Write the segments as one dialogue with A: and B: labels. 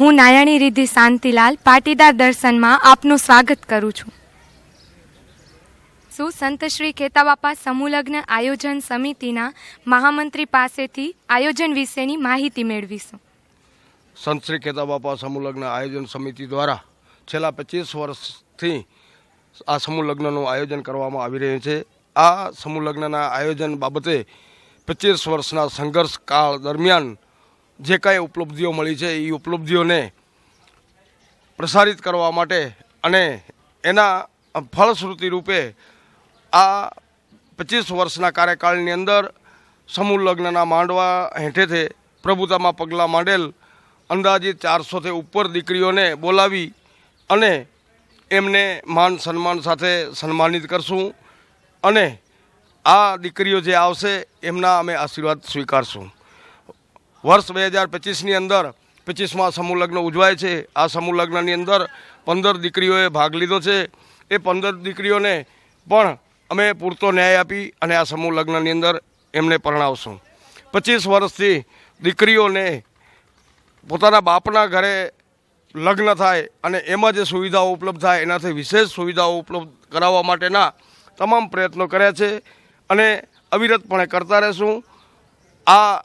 A: હું નારાયણી રિદ્ધિ શાંતિલાલ પાટીદાર દર્શનમાં આપનું સ્વાગત કરું છું. શું સંત શ્રી ખેતાબાપા સમૂહલગ્ન આયોજન સમિતિના મહામંત્રી પાસેથી આયોજન વિશેની માહિતી મેળવીશું?
B: સંત શ્રી ખેતાબાપા સમૂહલગ્ન આયોજન સમિતિ દ્વારા છેલ્લા પચીસ વર્ષથી આ સમૂહલગ્નનું આયોજન કરવામાં આવી રહ્યું છે. આ સમૂહલગ્નના આયોજન બાબતે પચીસ વર્ષના સંઘર્ષ કાળ દરમિયાન જે કાંઈ ઉપલબ્ધિઓ મળી છે એ ઉપલબ્ધિઓને પ્રસારિત કરવા માટે અને એના ફળશ્રુતિ રૂપે આ પચીસ વર્ષના કાર્યકાળની અંદર સમૂહ લગ્નના માંડવા હેઠેથી પ્રભુતામાં પગલાં માંડેલ અંદાજિત ચારસોથી ઉપર દીકરીઓને બોલાવી અને એમને માન સન્માન સાથે સન્માનિત કરશું અને આ દીકરીઓ જે આવશે, એમના અમે આશીર્વાદ સ્વીકારશું. વર્ષ બે હજાર પચીસની અંદર, પચીસમાં સમૂહ લગ્ન ઉજવાય છે. આ સમૂહ લગ્નની અંદર પંદર દીકરીઓએ ભાગ લીધો છે. એ પંદર દીકરીઓને પણ અમે પૂરતો ન્યાય આપી અને આ સમૂહ લગ્નની અંદર એમને પરણાવશું. પચીસ વર્ષથી દીકરીઓને પોતાના બાપના ઘરે લગ્ન થાય અને એમાં જે સુવિધાઓ ઉપલબ્ધ થાય, એનાથી વિશેષ સુવિધાઓ ઉપલબ્ધ કરાવવા માટેના તમામ પ્રયત્નો કર્યા છે અને અવિરતપણે કરતા રહેશું. આ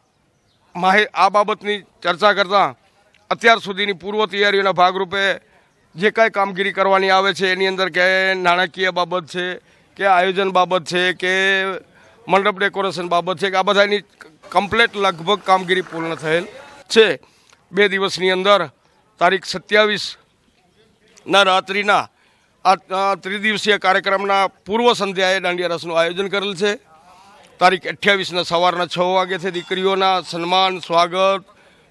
B: માહિ આ બાબતની ચર્ચા કરતાં અત્યાર સુધીની પૂર્વ તૈયારીઓના ભાગરૂપે જે કાંઈ કામગીરી કરવાની આવે છે, એની અંદર કે નાણાકીય બાબત છે, કે આયોજન બાબત છે, કે મંડપ ડેકોરેશન બાબત છે, કે આ બધાની કમ્પ્લેટ લગભગ કામગીરી પૂર્ણ થયેલ છે. બે દિવસની અંદર તારીખ સત્યાવીસ ના રાત્રિના આ ત્રિદિવસીય કાર્યક્રમના પૂર્વ સંધ્યાએ દાંડિયા રસનું આયોજન કરેલ છે. તારીખ અઠ્યાવીસના સવારના છ વાગ્યાથી દીકરીઓના સન્માન, સ્વાગત,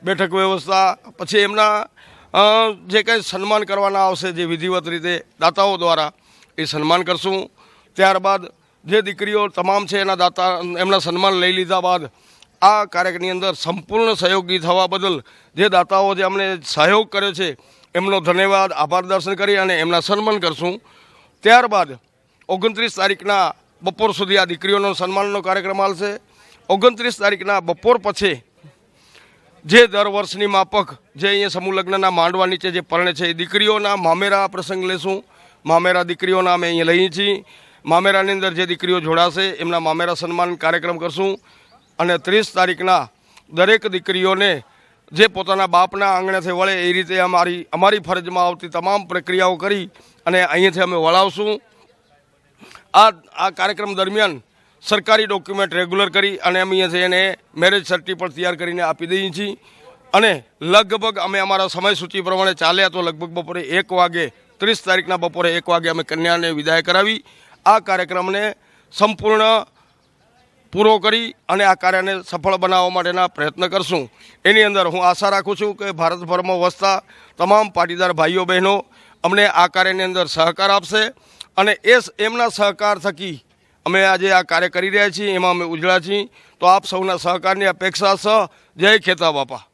B: બેઠક વ્યવસ્થા, પછી એમના જે કંઈ સન્માન કરવાના આવશે જે વિધિવત રીતે દાતાઓ દ્વારા એ સન્માન કરશું. ત્યારબાદ જે દીકરીઓ તમામ છે એના દાતા, એમના સન્માન લઈ લીધા બાદ આ કાર્યક્રમની અંદર સંપૂર્ણ સહયોગી થવા બદલ જે દાતાઓ જે અમને સહયોગ કર્યો છે, એમનો ધન્યવાદ, આભાર દર્શન કરી અને એમના સન્માન કરશું. ત્યારબાદ ઓગણત્રીસ તારીખના બપોર સુધી આ દીકરીઓનો સન્માનનો કાર્યક્રમ હાલશે. ઓગણત્રીસ તારીખના બપોર પછી જે દર વર્ષની માફક જે અહીંયા સમૂહ લગ્નના માંડવા નીચે જે પરણે છે એ દીકરીઓના મામેરા પ્રસંગ લેશું. મામેરા દીકરીઓના અમે અહીંયા લઈએ છીએ. મામેરાની અંદર જે દીકરીઓ જોડાશે એમના મામેરા સન્માન કાર્યક્રમ કરશું. અને ત્રીસ તારીખના દરેક દીકરીઓને જે પોતાના બાપના આંગણેથી વળે એ રીતે અમારી અમારી ફરજમાં આવતી તમામ પ્રક્રિયાઓ કરી અને અહીંયાથી અમે વળાવશું. આ આ કાર્યક્રમ દરમિયાન સરકારી ડોક્યુમેન્ટ રેગ્યુલર કરી અને અમે અહીંયાથી એને મેરેજ સર્ટી પણ તૈયાર કરીને આપી દઈએ છીએ. અને લગભગ અમે અમારા સમય સૂચિ પ્રમાણે ચાલ્યા તો લગભગ બપોરે એક વાગે, ત્રીસ તારીખના બપોરે એક વાગે અમે કન્યાને વિદાય કરાવી. આ કાર્યક્રમને સંપૂર્ણ પૂરો કરી અને આ કાર્યને સફળ બનાવવા માટેના પ્રયત્ન કરશું. એની અંદર હું આશા રાખું છું કે ભારતભરમાં વસતા તમામ પાટીદાર ભાઈઓ બહેનો અમને આ કાર્યની અંદર સહકાર આપશે. અને એ એમના સહકાર થકી અમે આજે આ કાર્ય કરી રહ્યા છીએ, એમાં અમે ઉજળા છીએ. તો આપ સૌના સહકારની અપેક્ષા સહ. જય ખેતા બાપા.